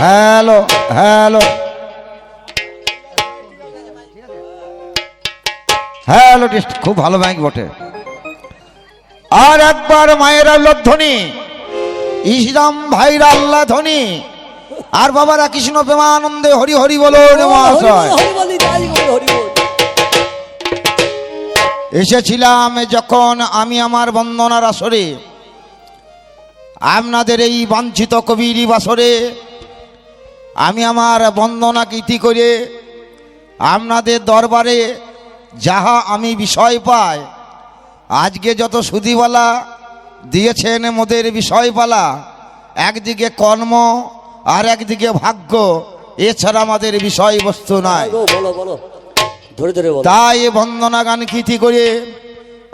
Hello hello. Hello test খুব ভালো bank বটে। আর একবার মায়েরা লব্ধনি ইসলাম ভাইরা আল্লাহ ধনী আর বাবারা কৃষ্ণ প্রেমানন্দে হরি হরি বলো মহাশয়। এসেছিলাম যখন আমি আমার বন্দনার আসরে। আপনাদের এই বাঞ্ছিত কবির বাসরে আমি আমার বন্দনা কীতি করে আপনাদের দরবারে যাহা আমি বিষয় পাই আজকে যত সুদিওয়ালা দিয়েছেন মোদের বিষয়পালা একদিকে কর্ম আর একদিকে ভাগ্য এছাড়া আমাদের বিষয়বস্তু নয় তাই বন্দনা গান কীতি করে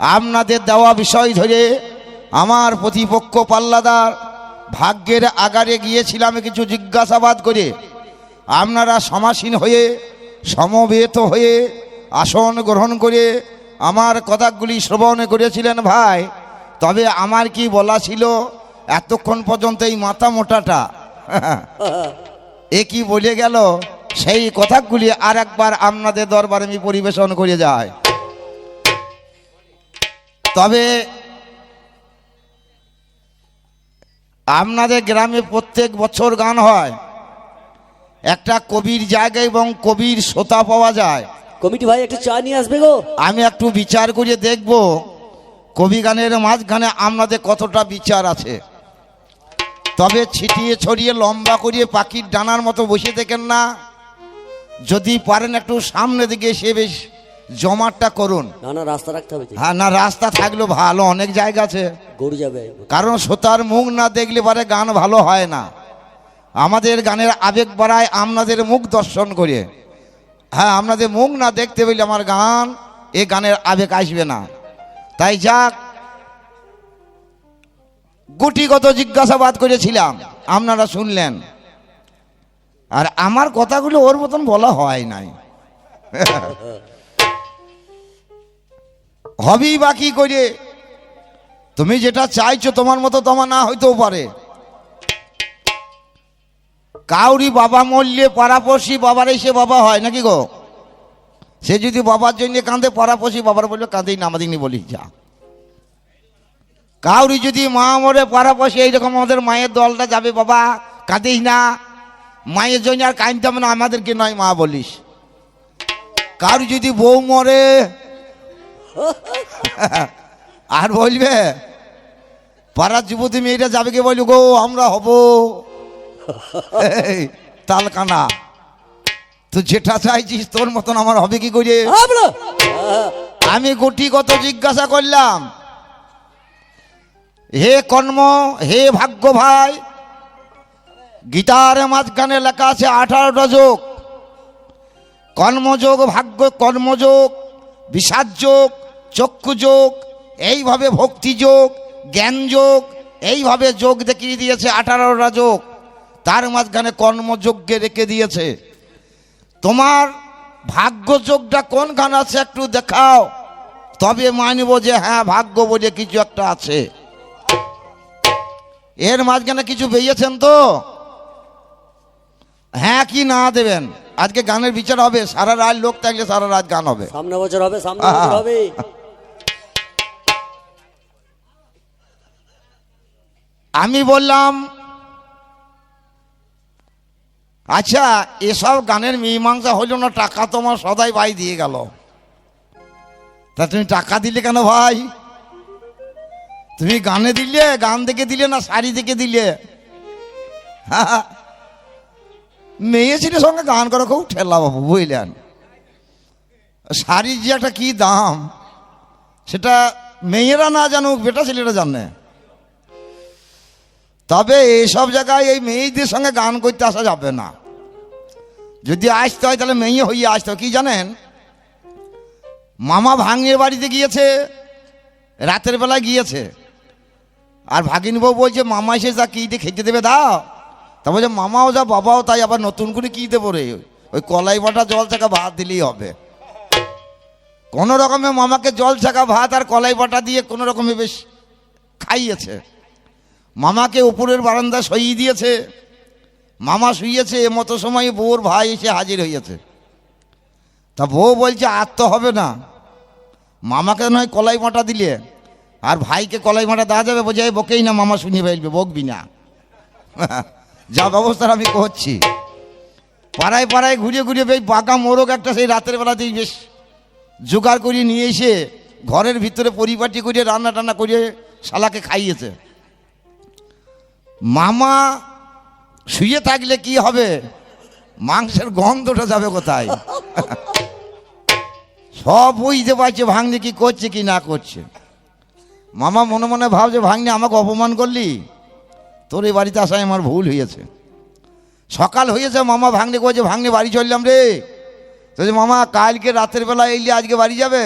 আপনাদের দেওয়া বিষয় ধরে আমার প্রতিপক্ষ পাল্লাদার ভাগ্যের আগারে গিয়েছিলাম কিছু জিজ্ঞাসাবাদ করে। আপনারা সমাসীন হয়ে, সমবেত হয়ে আসন গ্রহণ করে আমার কথাগুলি শ্রবণ করেছিলেন ভাই। তবে আমার কি বলা ছিল? এতক্ষণ পর্যন্ত এই মাথা মোটাটা। এ কি বলে গেল? সেই কথাগুলি আর একবার আপনাদের দরবারে আমি পরিবেশন করে যায় তবে আপনাদের গ্রামে প্রত্যেক বছর গান হয়। একটা কবির জায়গা এবং কবির শ্রোতা পাওয়া যায়। কমিটি ভাই একটু চা নিয়ে আসবে গো। আমি একটু বিচার করে দেখব কবি গানের মাঝখানে আপনাদের কতটা বিচার আছে। তবে ছিটিয়ে ছড়িয়ে লম্বা করিয়ে পাখির ডানার মতো বসে দেখেন না। যদি পারেন একটু সামনে দিকে এসে বেশ জমাটটা করুন। না না রাস্তা রাখতে হবে হ্যাঁ না রাস্তা থাকলেও ভালো অনেক জায়গা আছে। গরু যাবে। কারণ শ্রোতার মুখ না দেখলে পরে গান ভালো হয় না। আমাদের গানের আবেগ বাড়ায় আপনাদের মুখ দর্শন করে হ্যাঁ আপনাদের মুখ না দেখতে পেলে আমার গান এ গানের আবেগ আসবে না। তাই যাক গুটিগত জিজ্ঞাসাবাদ করেছিলাম আপনারা শুনলেন। আর আমার কথাগুলো ওর মতন বলা হয় নাই। হবেই বাকি করে? তুমি যেটা চাইছো তোমার মতো তোমার না হইতেও পারে। কাউরি বাবা মরলে পাড়াপড়শি বাবার এসে বাবা হয় নাকি গো? সে যদি বাবার জন্য কাঁদে, পাড়াপড়শি বাবার বলবে, কাঁদেই না, আমাদের বলি যা। কাউরি যদি মা মরে পাড়াপড়শি, এইরকম আমাদের মায়ের দলটা যাবে, বাবা কাঁদেই না। মায়ের জন্য আর কাঁদতে হবে না, আমাদেরকে নয় মা বলিস। কারু যদি বউ মরে আর বলবে পাড়ার যুবতী মেয়েটা যাবে কে বলব গো আমরা হব। তালকানা তুই যেটা চাইছিস তোর মতন আমার হবে কি করে? আমি বলো কত জিজ্ঞাসা করলাম হে কর্ম হে ভাগ্য ভাই গীতার মাঝখানে লেখা আছে আঠারোটা যোগ। কর্মযোগ ভাগ্য কর্মযোগ বিষাদ যোগ চক্ষু যোগ এইভাবে ভক্তি যোগ জ্ঞান যোগ এইভাবে যোগ দেখিয়ে দিয়েছে আঠারোটা যোগ। তার মাঝখানে কর্মযোগ্যে রেখে দিয়েছে। তোমার ভাগ্য যোগটা কোনখানে আছে একটু দেখাও। তবে মানব যে হ্যাঁ ভাগ্য বলে কিছু একটা আছে। এর মাঝখানে কিছু বেরিয়েছেন তো? হ্যাঁ কি না দেবেন? আজকে গানের বিচার হবে সারা রাত লোক থাকলে সারা রাত গান হবে। সামনে বছর হবে সামনে হবে। আমি বললাম আচ্ছা এসব গানের মীমাংসা হইল না, টাকা তোমার সদাই ভাই দিয়ে গেল। তা তুমি টাকা দিলে কেন ভাই? তুমি গানে দিলে, গান দেখে দিলে না শাড়ি দেখে দিলে। মেয়ে ছেলের সঙ্গে গান করা খুব ঠেলা বাবু, বুঝলেন? শাড়ির যে একটা কি দাম, সেটা মেয়েরা না জানুক, বেটা ছেলেরা জানে। তবে এইসব জায়গায় এই মেয়েদের সঙ্গে গান করতে আসা যাবে না। যদি আসতে হয় তাহলে মেয়ে হইয়ে আসতে কি জানেন? মামা ভাঙিয়ে বাড়িতে গিয়েছে, রাতের বেলা গিয়েছে। আর ভাগিন বউ বলছে, মামা এসে যা কী দিয়ে খেতে দেবে দাও। তা বলছে, মামাও যা, বাবাও তাই, আবার নতুন করে কী দেবো রে? ওই কলাই বাটা, জল ছাকা ভাত দিলেই হবে। কোনো রকমে মামাকে জল ছাকা ভাত আর কলাই বাটা দিয়ে কোনো রকমে বেশ খাইয়েছে। মামাকে উপরের বারান্দা সইয়ে দিয়েছে। মামা শুয়েছে, এ মতো সময় বউর ভাই এসে হাজির হয়েছে তা বউ বলছে, আর তো হবে না। মামাকে নয় কলাই মাটা দিলে, আর ভাইকে কলাই মাটা দেওয়া যাবে বোঝাই বকেই না মামা শুনিয়ে ফেলবে, বকবি না। যা ব্যবস্থার আমি করছি। পাড়ায় পাড়ায় ঘুরে ঘুরে বেশ পাকা মোরগ একটা সেই রাতের বেলাতেই বেশ জোগাড় করে নিয়ে এসে ঘরের ভিতরে পরিপাটি করে রান্না টান্না করে শালাকে খাইয়েছে। মামা, শুয়ে থাকলে কি হবে? মাংসের গন্ধটা যাবে কোথায়? সব বুঝতে পারছে ভাঙনি কি করছে, কি না করছে। মামা মনে মনে ভাবছে ভাঙনি আমাকে অপমান করলি? তোর এই বাড়িতে আসায় আমার ভুল হয়েছে। সকাল হয়েছে, মামা ভাঙনি করছে ভাঙনি বাড়ি চললাম রে। তো যে মামা, কালকে রাতের বেলা এলে, আজকে বাড়ি যাবে?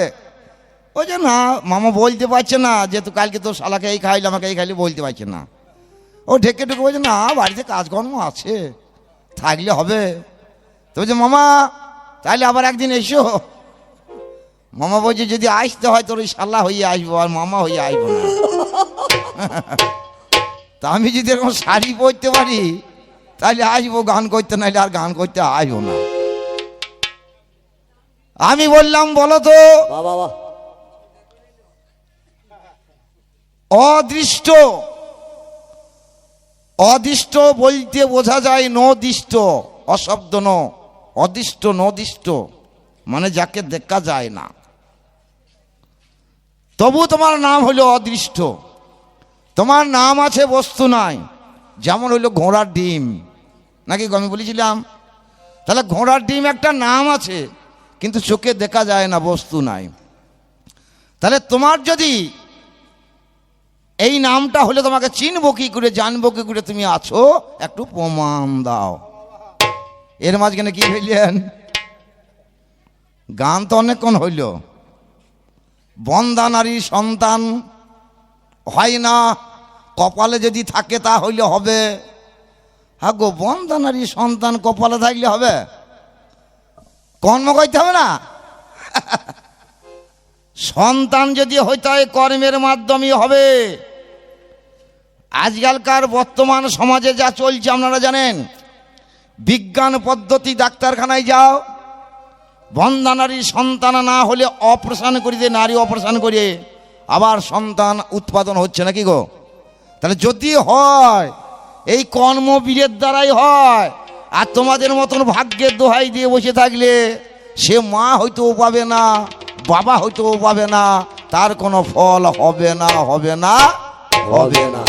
ওই যে না, মামা বলতে পারছে না যেহেতু কালকে তোর শালাকে এই খাইলে, আমাকে এই খাইলে বলতে পারছে না। ও ঢেকে ঢুকে বলছে না বাড়িতে কাজকর্ম আছে থাকলে হবে। তো বলছে মামা তাহলে আবার একদিন এসো। মামা বলছে যদি আসতে হয় তোর ওই শালা হয়ে আসব আর মামা হয়ে আসব না। তা আমি যদি এরকম শাড়ি পরতে পারি তাহলে আসব গান করতে নাইলে আর গান করতে আসব না। আমি বললাম বলো তো অদৃষ্ট অদিষ্ট বলতে বোঝা যায় নদিষ্ট, অশব্দ ন। অদিষ্ট, নদিষ্ট মানে যাকে দেখা যায় না। তবু তোমার নাম হলো অদৃষ্ট। তোমার নাম আছে বস্তু নাই, যেমন হইল ঘোড়ার ডিম। নাকি আমি বলেছিলাম? তাহলে ঘোড়ার ডিম একটা নাম আছে, কিন্তু চোখে দেখা যায় না, বস্তু নাই। তাহলে তোমার যদি এই নামটা হলে তোমাকে চিনবো কি করে, জানব কি করে তুমি আছো? একটু প্রমাণ দাও। এর মাঝখানে কি হইলেন? গান তো অনেকক্ষণ হইল। বন্দা নারী সন্তান হয় না, কপালে যদি থাকে তা হইলে হবে। হ্যাঁ গো, বন্দা নারীর সন্তান কপালে থাকলে হবে। কর্ম করতে হবে না? সন্তান যদি হইতে কর্মের মাধ্যমে হবে আজকালকার বর্তমান সমাজে যা চলছে, আপনারা জানেন? বিজ্ঞান পদ্ধতি ডাক্তারখানায় যাও বন্ধা নারীর সন্তান না হলে অপারেশন করে দিয়ে নারী অপারেশন করে, আবার সন্তান উৎপাদন হচ্ছে নাকি গো? তাহলে যদি হয়, এই কর্মবীরের দ্বারাই হয়, আর তোমাদের মতন ভাগ্যের দোহাই দিয়ে বসে থাকলে, সে মা হয়তো পাবে না, বাবা হয়তো পাবে না, তার কোনো ফল হবে না হবে না হবে না।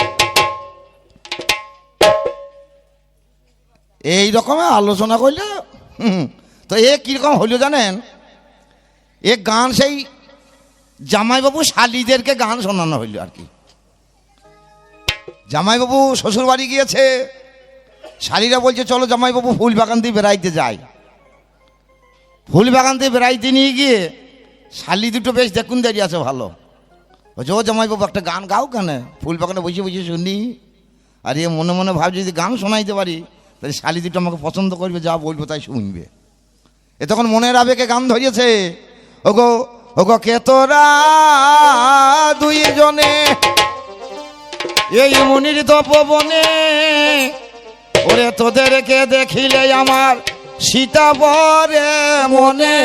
এই রকমের আলোচনা করলে তো এ কীরকম হইল জানেন? এ গান সেই জামাইবাবু শালিদেরকে গান শোনানো হইল আর কি। জামাইবাবু শ্বশুর বাড়ি গিয়েছে, শালিরা বলছে, চলো জামাইবাবু ফুল বাগান দিয়ে বেড়াইতে যাই। ফুল বাগান দিয়ে বেড়াইতে নিয়ে গিয়ে শালি দুটো বেশ দেখুন দাঁড়িয়ে আছে ভালো। বলছে, ও জামাইবাবু, একটা গান গাও কেন? ফুল বাগানে বসে বসে শুনি। আর এ মনে মনে ভাব, যদি গান শোনাইতে পারি তাহলে শালি দুটো আমাকে পছন্দ করবে, যা বলব তাই শুনবে। এ তখন মনের আবেগে গান ধরিয়েছে, ওগো ওগো কে তোরা দুইজনে? এই মনির তপবনে, ওরে তোদেরকে দেখিলে আমার সীতা বরে মনে।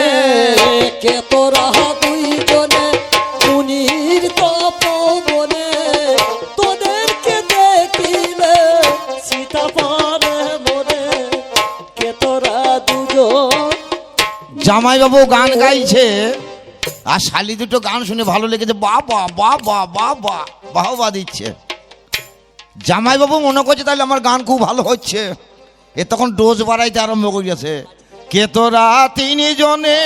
কে তোরা জামাইবাবু গান গাইছে। আর শালি দুটো গান শুনে ভালো লেগেছে। বা বা বা বাবা বাবা বাবা বাহবা দিচ্ছে। জামাইবাবু মনে করছে তাহলে আমার গান খুব ভালো হচ্ছে। এ তখন ডোজ বাড়াইতে আরম্ভ করিয়াছে। কে তোরা তিনজনে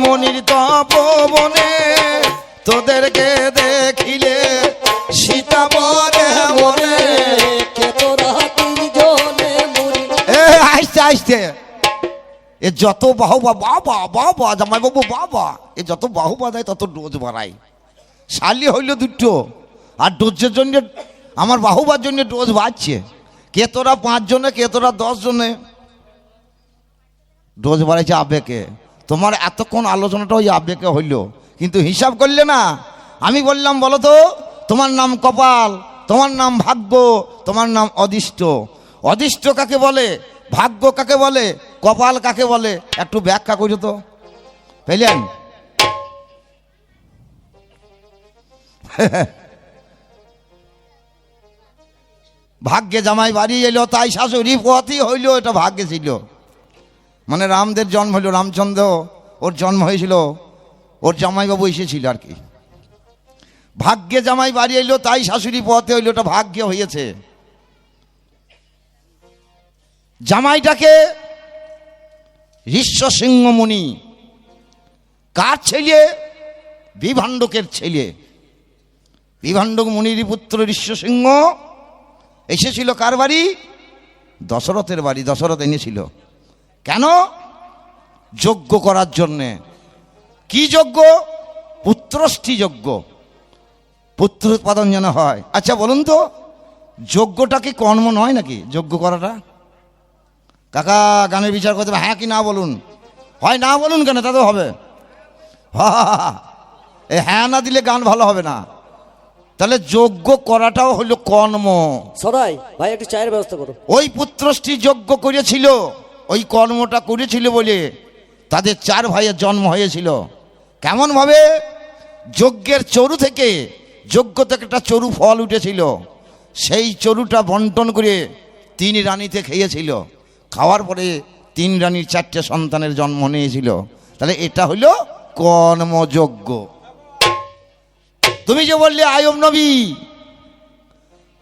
মনির তপবনে তোদেরকে দেখিলে সীতা বলে মনে? কে তোরা তিনজনে এ আসতে আসতে এ যত বাহুবা, বাবা বাবা জামাইবাবু বাবা এ যত বাহুবা দেয় তত ডোজ বাড়ায়। শালি হইল দুটো, আর ডোজের জন্য, আমার বাহুবার জন্য ডোজ বাড়ছে। কে তোরা পাঁচজনে, কে তোরা দশজনে? ডোজ বাড়াইছে আবেকে তোমার এতক্ষণ আলোচনাটা ওই আবেকে হইল। কিন্তু হিসাব করলে না, আমি বললাম, বলো তো, তোমার নাম কপাল, তোমার নাম ভাগ্য, তোমার নাম অদিষ্ট। অদিষ্ট কাকে বলে? ভাগ্য কাকে বলে? কপাল কাকে বলে? একটু ব্যাখ্যা করো তো। পেলেন? ভাগ্যে জামাই বাড়ি এলো, তাই শাশুড়ি পথই হইল, এটা ভাগ্যে ছিল। মানে রামদের জন্ম হইল, রামচন্দ্র, ওর জন্ম হয়েছিল, ওর জামাইবাবু এসেছিল আর কি। ভাগ্যে জামাই বাড়ি এলো, তাই শাশুড়ি পথে হইল ওটা ভাগ্যে হয়েছে। জামাইটাকে ঋষ্য সিংহ মুনি কার ছেলে? বিভাণ্ডকের ছেলে। বিভাণ্ডক মুনির পুত্র ঋষ্য সিংহ। এসেছিল কার বাড়ি? দশরথের বাড়ি, দশরথ এনেছিল। কেন? যজ্ঞ করার জন্যে। কি যজ্ঞ? পুত্রষ্টি যজ্ঞ। পুত্র উৎপাদন যেন হয়। আচ্ছা বলুন তো, যজ্ঞটা কি কর্ম নয় নাকি? যজ্ঞ করাটা? কাকা গানের বিচার করতে হবে, হ্যাঁ কি না বলুন? হয় না বলুন কেন? তাতে হবে। হা, হা, হা, হা। এ হ্যাঁ না দিলে গান ভালো হবে না। তাহলে যজ্ঞ করাটাও হলো কর্ম। সরাই ভাই একটু চায়ের ব্যবস্থা করো। ওই পুত্রষ্টি যজ্ঞ করেছিল ওই কর্মটা করেছিল বলে তাদের চার ভাইয়ের জন্ম হয়েছিল। কেমনভাবে যজ্ঞের চরু থেকে যজ্ঞ থেকে একটা চরু ফল উঠেছিল। সেই চরুটা বন্টন করে তিনি রানীতে খেয়েছিল। খাওয়ার পরে তিন রানীর চারটে সন্তানের জন্ম নিয়েছিল। তাহলে এটা হলো কর্মযজ্ঞ। তুমি যে বললে আয়ব নবী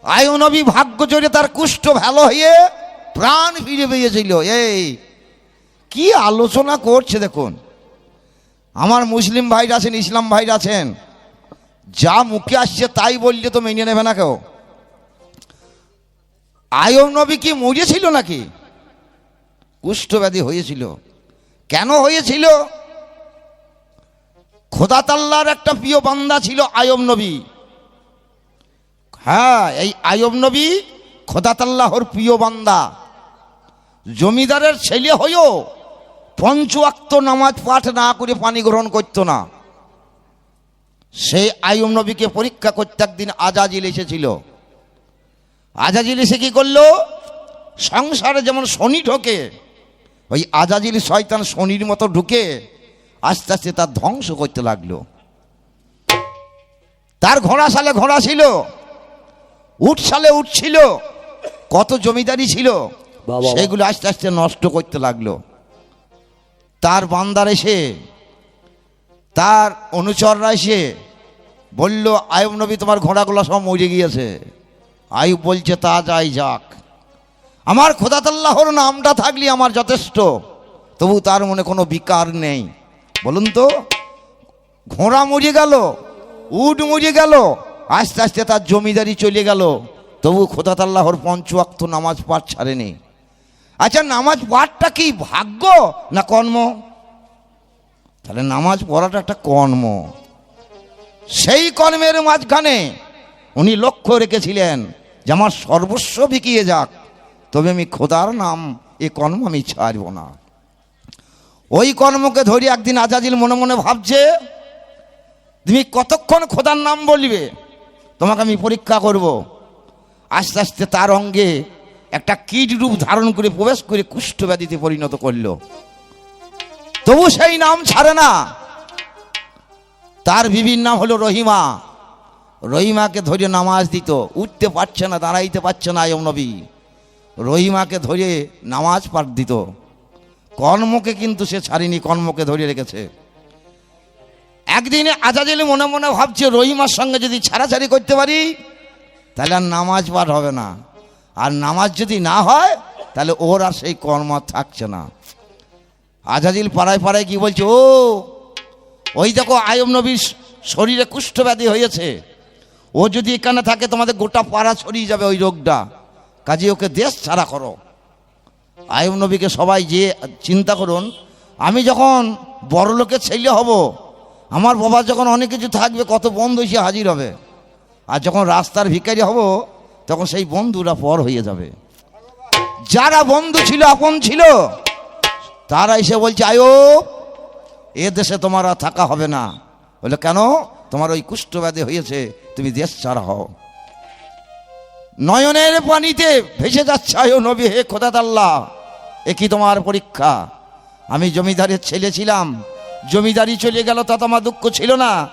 আয়ু নবী ভাগ্য জোরে তার কুষ্ঠ ভালো হয়ে প্রাণ ফিরে পেয়েছিল। এই, কি আলোচনা করছে দেখুন। আমার মুসলিম ভাইরা আছেন, ইসলাম ভাইরা আছেন। যা মুখে আসছে তাই বললে তো মেনে নেবে না কেউ। আয়ব নবী কি মরিয়েছিল নাকি? কুষ্ঠব্যাধি হয়েছিল। কেন হয়েছিল? খোদা তাল্লার একটা প্রিয় বান্দা ছিল আয়ব নবী। হ্যাঁ এই আয়ব নবী খোদাতাল্লাহর প্রিয় বান্দা। জমিদারের ছেলে হয়েও পঞ্চুয়াক্ত নামাজ পাঠ না করে পানি গ্রহণ করত না। সেই আয়ব নবীকে পরীক্ষা করতে একদিন আজাজিল এসেছিল। আজাজিল এসে কি করল? সংসারে যেমন শনি ঢোকে ওই আজাজিল শয়তান শনির মতো ঢুকে আস্তে আস্তে তার ধ্বংস করতে লাগল। তার ঘোড়া সালে ঘোড়া ছিল উঠ সালে উঠ ছিল কত জমিদারি ছিল সেগুলো আস্তে আস্তে নষ্ট করতে লাগল। তার বান্দার এসে তার অনুচররা এসে বলল আয়ুব নবী তোমার ঘোড়াগুলো সব মরে গিয়েছে। আয়ুব বলছে তা যাই যাক। আমার খোদাতাল্লাহর নামটা থাকলে আমার যথেষ্ট। তবু তার মনে কোনো বিকার নেই। বলুন তো, ঘোড়া মরে গেল, উট মরে গেল, আস্তে আস্তে তার জমিদারি চলে গেল। তবু খোদাত আল্লাহর পঞ্চওয়াক্ত নামাজ পাঠ ছাড়েনি। আচ্ছা নামাজ পাঠটা কি ভাগ্য না কর্ম? তাহলে নামাজ পড়াটা একটা কর্ম। সেই কর্মের মাঝখানে উনি লক্ষ্য রেখেছিলেন যে আমার সর্বস্ব বিকিয়ে যাক। তবে আমি খোদার নাম, এ কর্ম আমি ছাড়ব না। ওই কর্মকে ধরি একদিন আজাজিল মনে মনে ভাবছে, তুমি কতক্ষণ খোদার নাম বলবে? তোমাকে আমি পরীক্ষা করব। আস্তে আস্তে তার অঙ্গে একটা কীট রূপ ধারণ করে প্রবেশ করে কুষ্ঠব্যাধিতে পরিণত করল। তবু সেই নাম ছাড়ে না। তার বিভিন্ন নাম হলো রহিমা। রহিমাকে ধরে নামাজ দিত। উঠতে পারছে না, দাঁড়াইতে পারছে না আয়ম নবী রহিমাকে ধরে নামাজ পাঠ দিত। কর্মকে কিন্তু সে ছাড়েনি, কর্মকে ধরে রেখেছে। একদিনে আজাজিলে মনে মনে ভাবছে, রহিমার সঙ্গে যদি ছাড়াছাড়ি করতে পারি, তাহলে আর নামাজ পাঠ হবে না। আর নামাজ যদি না হয়, তাহলে ওর আর সেই কর্ম থাকছে না। আজাজিল পাড়ায় পাড়ায় কি বলছে, ও, ওই দেখো আয়ব নবীর শরীরে কুষ্ঠব্যাধি হয়েছে। ও যদি এখানে থাকে, তোমাদের গোটা পাড়া ছড়িয়ে যাবে ওই রোগটা। কাজে ওকে দেশ ছাড়া করো। আয়ব নবীকে সবাই যে চিন্তা করুন, আমি যখন বড় লোকের ছেলে হব, আমার বাবা যখন অনেক কিছু থাকবে, কত বন্ধু এসে হাজির হবে। আর যখন রাস্তার ভিখারি হব, তখন সেই বন্ধুরা পর হয়ে যাবে। যারা বন্ধু ছিল, আপন ছিল, তারা এসে বলছে আয়ো এ দেশে তোমার থাকা হবে না। বলে, কেন? তোমার ওই কুষ্ঠব্যাধি হয়েছে, তুমি দেশ ছাড়া হও। নয়নের পানিতে ভেসে যাচ্ছে আয়ো নবী, হে খোদাতাল্লাহ। এ কি তোমার পরীক্ষা? আমি জমিদারের ছেলে ছিলাম। জমিদারি চলে গেল, তা তো আমার দুঃখ ছিল না?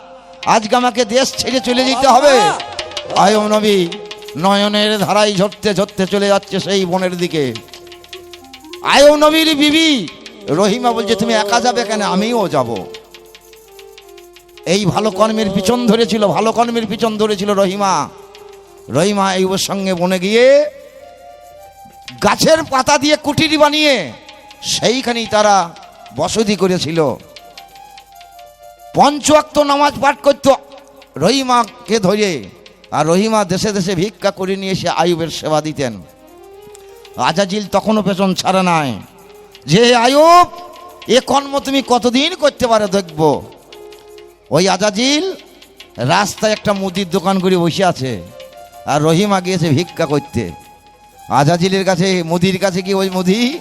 আজকে আমাকে দেশ ছেড়ে চলে যেতে হবে। আয়ো নবী, নয়নের ধারাই ঝরতে ঝরতে চলে যাচ্ছে সেই বনের দিকে। আয়ো নবীর বিবি, রহিমা বলছে, তুমি একা যাবে কেন? আমিও যাব। এই ভালো কর্মের পিছন ধরেছিল, ভালো কর্মের পিছন ধরেছিল রহিমা। রহিমা এই ওর সঙ্গে বনে গিয়ে গাছের পাতা দিয়ে কুটিরি বানিয়ে সেইখানেই তারা বসতি করেছিল। পঞ্চওয়াক্ত নামাজ পাঠ করত রহিমাকে ধরে আর রহিমা দেশে দেশে ভিক্ষা করে নিয়ে এসে আয়ুবের সেবা দিতেন। আজাজিল তখনও পেছন ছাড়া নাই। যে আয়ুব, এ কর্ম তুমি কতদিন করতে পারো দেখব। ওই আজাজিল রাস্তায় একটা মুদির দোকান করে বসে আছে। আর রহিমা গিয়েছে ভিক্ষা করতে। আজাজিলের কাছে, মুদির কাছে কি ওই মুদি?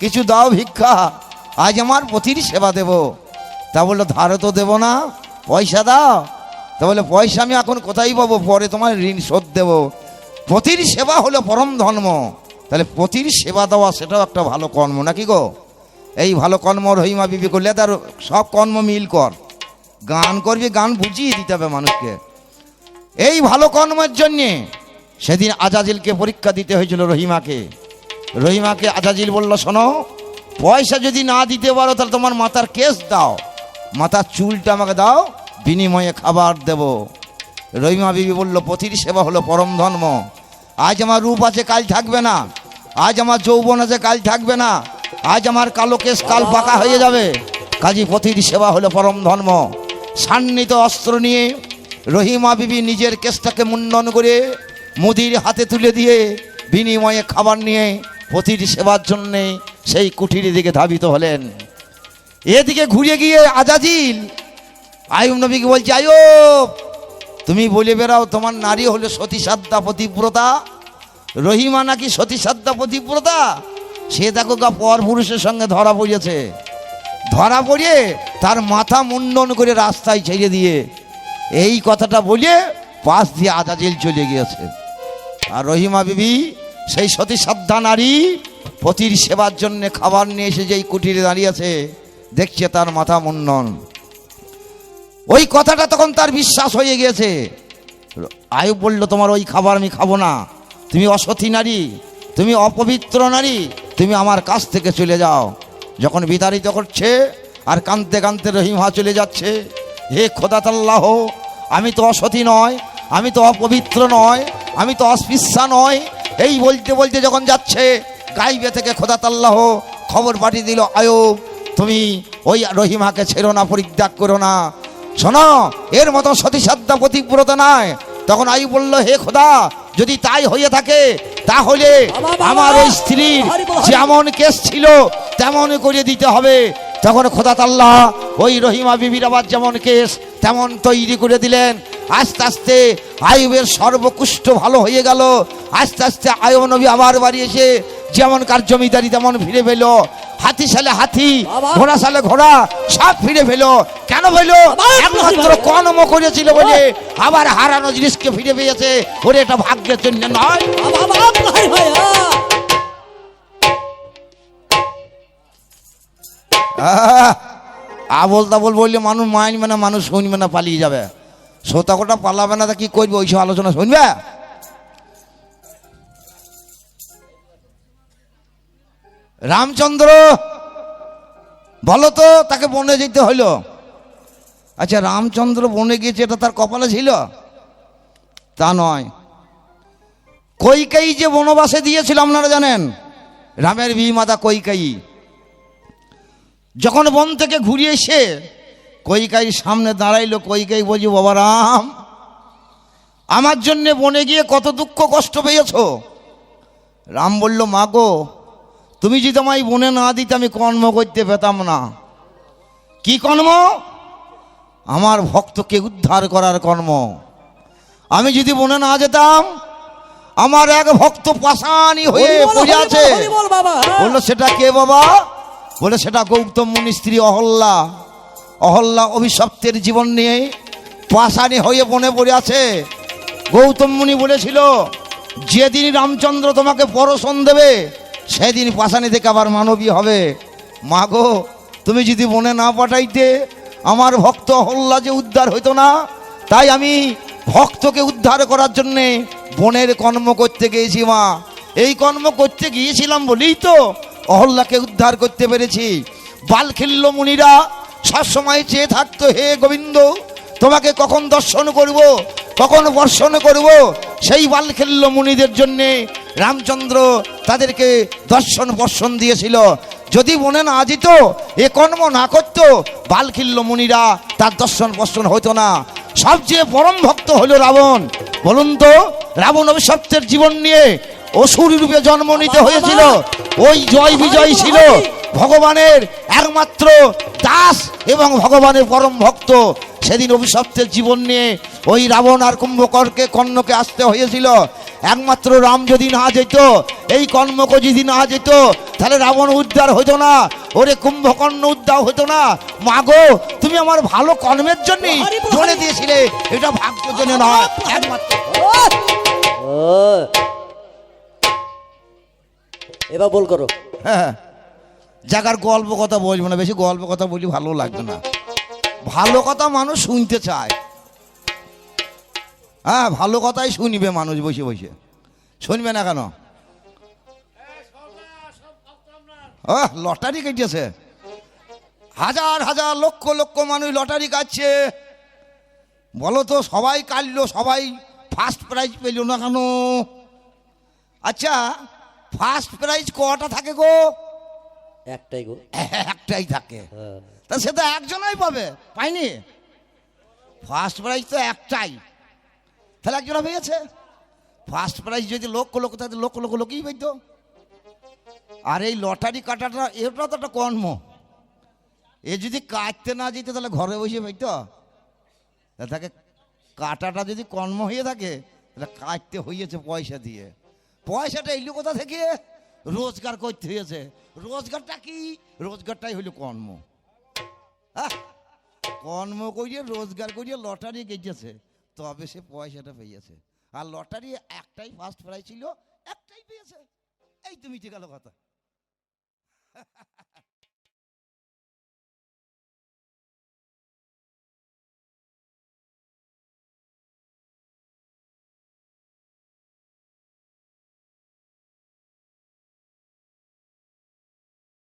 কিছু দাও ভিক্ষা, আজ আমার পতির সেবা দেব। তা বলল, ধারও তো দেবো না, পয়সা দাও। তা বলে পয়সা আমি এখন কোথায় পাবো? পরে তোমার ঋণ শোধ দেবো। পতির সেবা হলো পরম ধর্ম। তাহলে পতির সেবা দেওয়া, সেটাও একটা ভালো কর্ম, নাকি গো? এই ভালো কর্ম রহিমা বিবি করলে, তার সব কর্ম মিল কর। গান করবি, গান বুঝিয়ে দিতে হবে মানুষকে। এই ভালো কর্মের জন্যে সেদিন আজাজিলকে পরীক্ষা দিতে হয়েছিল রহিমাকে। রহিমাকে আজাজিল বলল, শোনো, পয়সা যদি না দিতে পারো, তাহলে তোমার মাথার কেস দাও। মাথার চুলটা আমাকে দাও, বিনিময়ে খাবার দেব। রহিমা বিবি বলল, পথির সেবা হলো পরম ধর্ম। আজ আমার রূপ আছে, কাল থাকবে না। আজ আমার যৌবন আছে, কাল থাকবে না। আজ আমার কালো কেস কাল পাকা হয়ে যাবে। কাজী পথির সেবা হলো পরম ধর্ম। সান্নিত অস্ত্র নিয়ে রহিমা বিবি নিজের কেসটাকে মুন্ডন করে মুদির হাতে তুলে দিয়ে বিনিময়ে খাবার নিয়ে পতির সেবার জন্যে সেই কুঠির দিকে ধাবিত হলেন। এদিকে ঘুরে গিয়ে আজাজিল আয়ুব নবীকে বলছে, আয়ুব, তুমি বলে বেড়াও, তোমার নারী হলো সতী সাদ্দা পতিব্রতা। রহিমা নাকি সতী সাদ্দা পতিব্রতা? সে দেখো গা, পর পুরুষের সঙ্গে ধরা পড়েছে ধরা পড়িয়ে তার মাথা মুন্ডন করে রাস্তায় ছেড়ে দিয়ে এই কথাটা বলে পাশ দিয়ে আজাজিল চলে গিয়েছে। আর রহিমা বিবি, সেই সতী সাধ্যা নারী, পতির সেবার জন্য খাবার নিয়ে এসে যেই কুটিরে দাঁড়িয়েছে দেখছে তার মাথা মুন্ডন ওই কথাটা তখন তার বিশ্বাস হয়ে গিয়েছে। আয়ু বলল, তোমার ওই খাবার আমি খাব না। তুমি অসতী নারী, তুমি অপবিত্র নারী, তুমি আমার কাছ থেকে চলে যাও। যখন বিতাড়িত করছে, আর কানতে কানতে রহিমা চলে যাচ্ছে, হে খোদাতাল্লাহ আমি তো অসতী নয় আমি তো অপবিত্র নয় আমি তো অস্পৃশ্যা নয় এই বলতে বলতে যখন যাচ্ছে গাইবে থেকে খোদাতাল্লাহ খবর পাঠিয়ে দিল আয়ুব তুমি ওই রহিমাকে ছেড়ো না পরিত্যাগ করো না শোনো এর মতো সতীসাধ্যা প্রতিব্রত নয় তখন আয়ু বলল হে খোদা যদি তাই হয়ে থাকে তাহলে! আমার ওই স্ত্রীর। যেমন কেস ছিল তেমন করে দিতে হবে তখন খোদা তাল্লাহ ওই রহিমা বিবির আবার যেমন কেস তেমন তৈরি করে দিলেন। আস্তে আস্তে আয়ুবের সর্বকুষ্ঠ ভালো হয়ে গেল। আস্তে আস্তে আয়ুব নবী আবার বাড়ি এসে যেমন কার জমিদারি তেমন ফিরে পেল। হাতি সালে হাতি ঘোড়া সালে ঘোড়া সব ফিরে পেল। কেন পেল! একমাত্র কর্ম করেছিল বলে আবার হারানো জিনিসকে ফিরে পেয়েছে। ওরে এটা ভাগ্যের জন্য নয়। আবল তাবল বললে মানুষ মানবে না, মানুষ শুনবে না, পালিয়ে যাবে। শ্রোতা কোটা পালাবে না, তা কি করবে? ওইসব আলোচনা শুনবে? রামচন্দ্র, বলো তো, তাকে বনে যেতে হইল। আচ্ছা রামচন্দ্র বনে গিয়েছে, এটা তার কপালে ছিল? তা নয়। কৈকাই যে বনবাসে দিয়েছিল, আপনারা জানেন? রামের বিমাতা কৈকাই যখন বন থেকে ঘুরিয়ে এসে কৈকাই সামনে দাঁড়াইলো কৈকাই বলছি বাবা রাম আমার জন্য বনে গিয়ে কত দুঃখ কষ্ট পেয়েছ? রাম বলল মা গো তুমি যদি আমায় বনে না দিতে আমি কর্ম করতে পেতাম না। কি কর্ম? আমার ভক্তকে উদ্ধার করার কর্ম। আমি যদি বনে না যেতাম আমার এক ভক্ত পাশানি হয়ে পড়ে আছে। বলল সেটা কে বাবা? বলে সেটা গৌতম মুনি স্ত্রী অহল্যা অহল্যা অভিশপ্তের জীবন নিয়ে পাশানি হয়ে বনে পড়ে আছে। গৌতম মুনি বলেছিল, যেদিন রামচন্দ্র তোমাকে পরশন দেবে, সেদিন পাশানি থেকে আবার মানবী হবে। মা গো তুমি যদি মনে না পাঠাইতে, আমার ভক্ত হল্লা যে উদ্ধার হইতো না, তাই আমি ভক্তকে উদ্ধার করার জন্যে বনের কর্ম করতে গিয়েছি মা। এই কর্ম করতে গিয়েছিলাম বলেই তো অহল্লাকে উদ্ধার করতে পেরেছি। বালখিল্য মুনিরা সবসময় চেয়ে থাকতো, হে গোবিন্দ, তোমাকে কখন দর্শন করব? কখন বর্ষণ করব? সেই বালখিল্য মুনিদের জন্যে রামচন্দ্র তাদেরকে দর্শন বর্ষণ দিয়েছিল। যদি মনে না যেত, এ কর্ম না করতো বালখিল্য মুনিরা তার দর্শন বর্ষণ হতো না। সবচেয়ে পরম ভক্ত হলো রাবণ। বলুন তো, রাবণ অভিশপ্তের জীবন নিয়ে অসুর রূপে জন্ম নিতে হয়েছিল। ওই জয় বিজয় ছিল ভগবানের একমাত্র দাস এবং ভগবানের পরম ভক্ত। সেদিন অভিশপ্তের জীবন নিয়ে ওই রাবণ আর কুম্ভকরকে কর্ণকে আসতে হয়েছিল। একমাত্র রাম যদি না যেত এই কর্মকে যদি না যেত তাহলে রাবণ উদ্ধার হতো না ওরে কুম্ভকর্ণ উদ্ধার হতো না। মাগো তুমি আমার ভালো কর্মের জন্যই বলে দিয়েছিলে এটা ভাগ্যের জন্য নয় একমাত্র। ও! এবার বল করো। হ্যাঁ জায়গার গল্প কথা বলব না, বেশি গল্প কথা বলি ভালো লাগবে না। ভালো কথা মানুষ শুনতে চায়। হ্যাঁ ভালো কথাই শুনবে মানুষ বসে বসে। শুনবে না কেন? লটারি কেটেছে। হাজার হাজার, লক্ষ লক্ষ মানুষ লটারি কাটছে। বলো তো, সবাই কাটলো, সবাই ফার্স্ট প্রাইজ পেল না কেন? আচ্ছা ফার্স্ট প্রাইজ কটা থাকে গো? একটাই গো। একটাই থাকে। হ্যাঁ। তা সে তো একজনই পাবে পাইনি? ফার্স্ট প্রাইজ তো একটাই। তাহলে একজনা পেয়েছে ফার্স্ট প্রাইজ যদি লক্ষ লক্ষ তাহলে লক্ষ লক্ষ লোকই পেত আর এই লটারি কাটাটা এটা তো একটা কর্ম। এ যদি কাটতে না যেত তাহলে ঘরে বসে পেত তাকে কাটাটা যদি কর্ম হয়ে থাকে তাহলে কাটতে হয়েছে পয়সা দিয়ে। পয়সাটা এলো কোথা থেকে? রোজগার করতে হয়েছে। রোজগারটা কি? রোজগারটাই হইল কর্ম। কর্ম করিয়ে রোজগার করিয়ে লটারি গেছে তবে সে পয়সাটা পেয়েছে। আর লটারি একটাই ফার্স্ট প্রাইজ ছিল, একটাই পেয়েছে। এই তুমি ঠিক কথা।